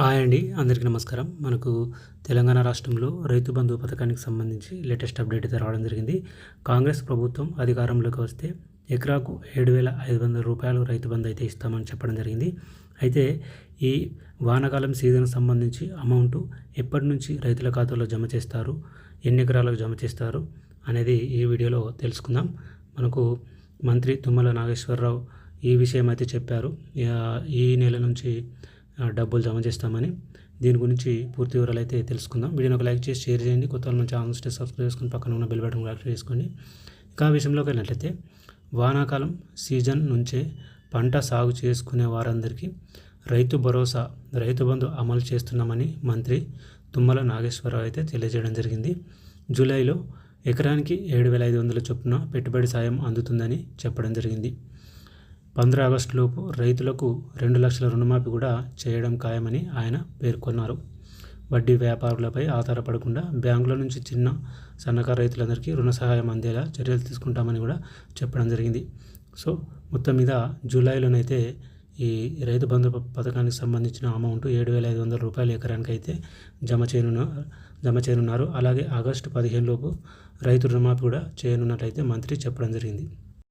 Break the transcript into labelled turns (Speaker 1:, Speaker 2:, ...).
Speaker 1: Hi అండి అందరికీ నమస్కారం. మనకు తెలంగాణ రాష్ట్రంలో రైతు బంధు పథకానికి సంబంధించి లేటెస్ట్ అప్డేట్ అయితే రావడం జరిగింది. కాంగ్రెస్ ప్రభుత్వం అధికారంలోకి వస్తే ఎకరాకు ఏడు వేల ఐదు వందల రూపాయలు రైతు బంధు అయితే ఇస్తామని చెప్పడం జరిగింది. అయితే ఈ వానాకాలం సీజన్ సంబంధించి అమౌంట్ ఎప్పటి నుంచి రైతుల ఖాతాలో జమ చేస్తారు ఎన్ని ఎకరాలకు జమ చేస్తారు అనేది ఈ వీడియోలో తెలుసుకుందాం. మనకు మంత్రి తుమ్మల నాగేశ్వరరావు ఈ విషయం అయితే చెప్పారు. ఈ నెల నుంచి డబ్బులు జమ చేస్తామని దీని గురించి పూర్తి వివరాలు అయితే తెలుసుకుందాం. వీడియోని ఒక లైక్ చేసి షేర్ చేయండి. కొత్త వాళ్ళ నుంచి ఛానల్ సబ్స్క్రైబ్ చేసుకుని పక్కన ఉన్న బెల్ బటన్ యాక్టివ్ చేసుకోండి. ఇంకా విషయంలోకి వెళ్ళినట్లయితే వానాకాలం సీజన్ నుంచే పంట సాగు చేసుకునే వారందరికీ రైతు భరోసా రైతు బంధు అమలు చేస్తున్నామని మంత్రి తుమ్మల నాగేశ్వరరావు అయితే తెలియజేయడం జరిగింది. జూలైలో ఎకరానికి ఏడు వేల ఐదు వందల చొప్పున పెట్టుబడి సాయం అందుతుందని చెప్పడం జరిగింది. పంద్రా ఆగస్టులోపు రైతులకు రెండు లక్షల రుణమాఫీ కూడా చేయడం ఖాయమని ఆయన పేర్కొన్నారు. వడ్డీ వ్యాపారులపై ఆధారపడకుండా బ్యాంకుల నుంచి చిన్న సన్నకారు రైతులందరికీ రుణ సహాయం అందేలా చర్యలు తీసుకుంటామని కూడా చెప్పడం జరిగింది. సో మొత్తం మీద జూలైలోనైతే ఈ రైతు బంధు పథకానికి సంబంధించిన అమౌంట్ ఏడు వేల ఐదు వందల రూపాయల ఎకరానికి అయితే జమ చేయనున్న జమ చేయనున్నారు. అలాగే ఆగస్టు పదిహేను లోపు రైతు రుణమాఫీ కూడా చేయనున్నట్లయితే మంత్రి చెప్పడం జరిగింది.